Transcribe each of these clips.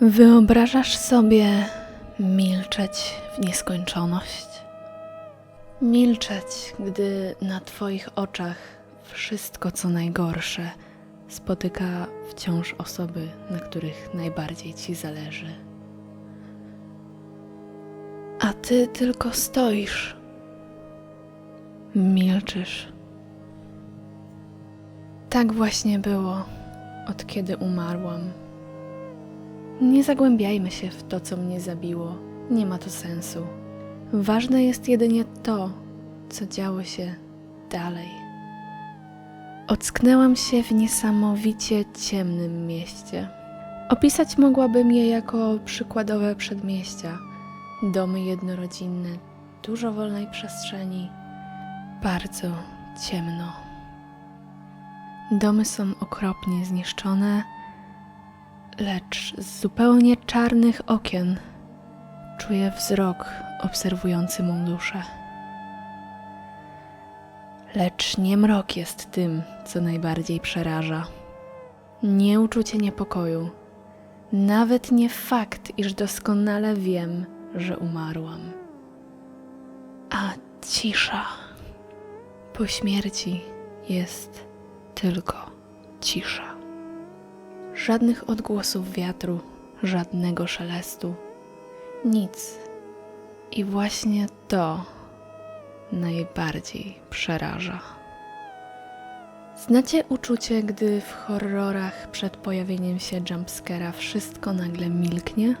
Wyobrażasz sobie milczeć w nieskończoność? Milczeć, gdy na Twoich oczach wszystko co najgorsze spotyka wciąż osoby, na których najbardziej Ci zależy. A Ty tylko stoisz, milczysz. Tak właśnie było, od kiedy umarłam. Nie zagłębiajmy się w to, co mnie zabiło. Nie ma to sensu. Ważne jest jedynie to, co działo się dalej. Ocknęłam się w niesamowicie ciemnym mieście. Opisać mogłabym je jako przykładowe przedmieścia, domy jednorodzinne, dużo wolnej przestrzeni, bardzo ciemno. Domy są okropnie zniszczone, lecz z zupełnie czarnych okien czuję wzrok obserwujący mą duszę. Lecz nie mrok jest tym, co najbardziej przeraża. Nie uczucie niepokoju, nawet nie fakt, iż doskonale wiem, że umarłam, a cisza. Po śmierci jest tylko cisza. Żadnych odgłosów wiatru, żadnego szelestu, nic. I właśnie to najbardziej przeraża. Znacie uczucie, gdy w horrorach przed pojawieniem się jumpscare'a wszystko nagle milknie?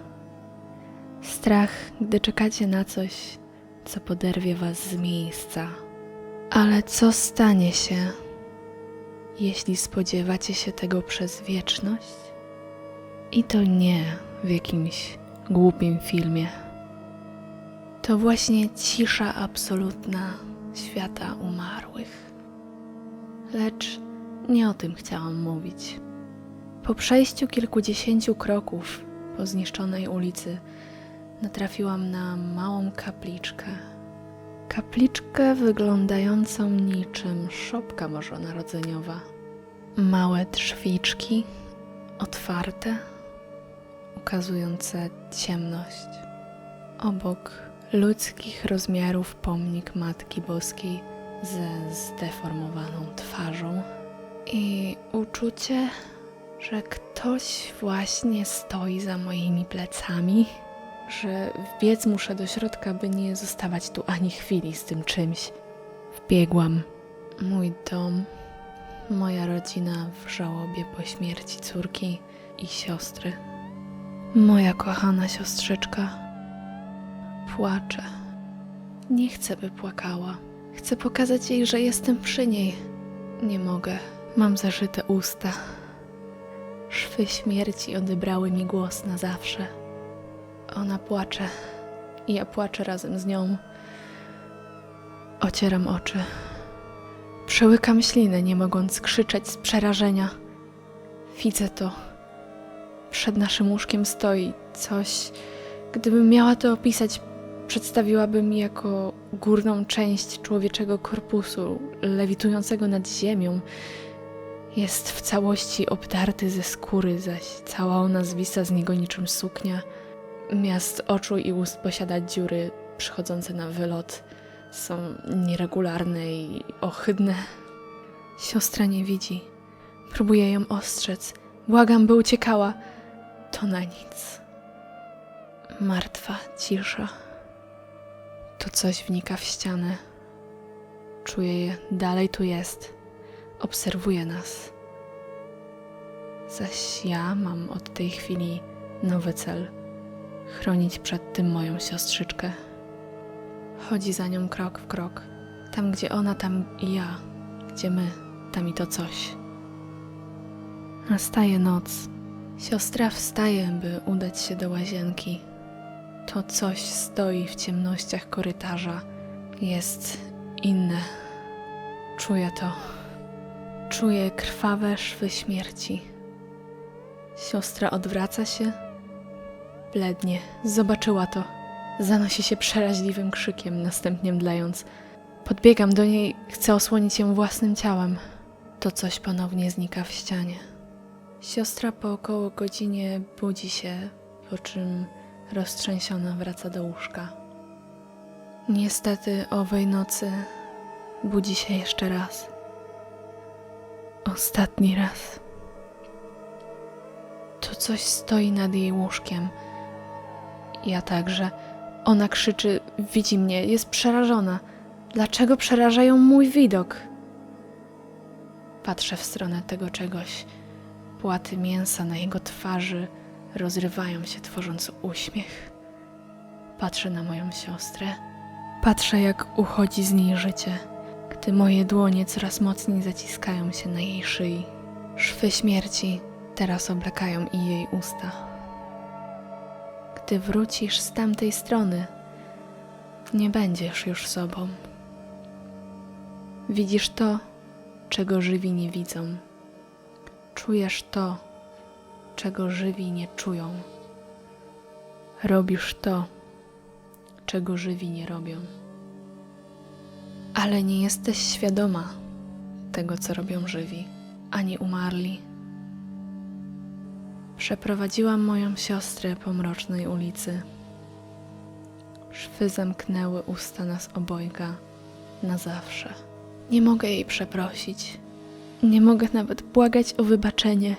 Strach, gdy czekacie na coś, co poderwie was z miejsca. Ale co stanie się, jeśli spodziewacie się tego przez wieczność? I to nie w jakimś głupim filmie. To właśnie cisza absolutna świata umarłych. Lecz nie o tym chciałam mówić. Po przejściu kilkudziesięciu kroków po zniszczonej ulicy natrafiłam na małą kapliczkę. Kapliczkę wyglądającą niczym szopka bożonarodzeniowa. Małe drzwiczki otwarte, ukazujące ciemność. Obok ludzkich rozmiarów pomnik Matki Boskiej ze zdeformowaną twarzą i uczucie, że ktoś właśnie stoi za moimi plecami, że wbiec muszę do środka, by nie zostawać tu ani chwili z tym czymś. Wbiegłam. Mój dom, moja rodzina w żałobie po śmierci córki i siostry. Moja kochana siostrzyczka płacze. Nie chcę, by płakała. Chcę pokazać jej, że jestem przy niej. Nie mogę. Mam zażyte usta. Szwy śmierci odebrały mi głos na zawsze. Ona płacze. i Ja płaczę razem z nią. Ocieram oczy. Przełykam ślinę, nie mogąc krzyczeć z przerażenia. Widzę to. Przed naszym łóżkiem stoi coś. Gdybym miała to opisać, przedstawiłabym jako górną część człowieczego korpusu, lewitującego nad ziemią. Jest w całości obdarty ze skóry, zaś cała ona zwisa z niego niczym suknia. Miast oczu i ust posiada dziury przychodzące na wylot. Są nieregularne i ohydne. Siostra nie widzi. Próbuję ją ostrzec. Błagam, by uciekała. To na nic. Martwa cisza. To coś wnika w ścianę. Czuję je, dalej tu jest. Obserwuje nas. Zaś ja mam od tej chwili nowy cel chronić przed tym moją siostrzyczkę. Chodzi za nią krok w krok. Tam, gdzie ona, tam i ja. Gdzie my, tam i to coś. Nastaje noc. Siostra wstaje, by udać się do łazienki. To coś stoi w ciemnościach korytarza. Jest inne. Czuję to. Czuję krwawe szwy śmierci. Siostra odwraca się, blednie, zobaczyła to. Zanosi się przeraźliwym krzykiem, następnie mdlejąc. Podbiegam do niej, chcę osłonić ją własnym ciałem. To coś ponownie znika w ścianie. Siostra po około godzinie budzi się, po czym roztrzęsiona wraca do łóżka. Niestety owej nocy budzi się jeszcze raz. Ostatni raz. To coś stoi nad jej łóżkiem. Ja także. Ona krzyczy, widzi mnie, jest przerażona. Dlaczego przerażają mój widok? Patrzę w stronę tego czegoś. Płaty mięsa na jego twarzy rozrywają się, tworząc uśmiech. Patrzę na moją siostrę. Patrzę, jak uchodzi z niej życie, gdy moje dłonie coraz mocniej zaciskają się na jej szyi. Szwy śmierci teraz oblekają i jej usta. Gdy wrócisz z tamtej strony, nie będziesz już sobą. Widzisz to, czego żywi nie widzą. Czujesz to, czego żywi nie czują. Robisz to, czego żywi nie robią. Ale nie jesteś świadoma tego, co robią żywi, ani umarli. Przeprowadziłam moją siostrę po mrocznej ulicy. Szwy zamknęły usta nas obojga na zawsze. Nie mogę jej przeprosić. Nie mogę nawet błagać o wybaczenie.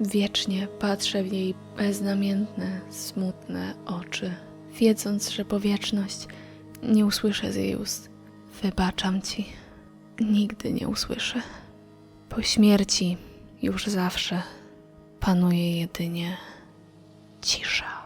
Wiecznie patrzę w jej beznamiętne, smutne oczy, wiedząc, że po wieczność nie usłyszę z jej ust. Wybaczam ci. Nigdy nie usłyszę. Po śmierci już zawsze panuje jedynie cisza.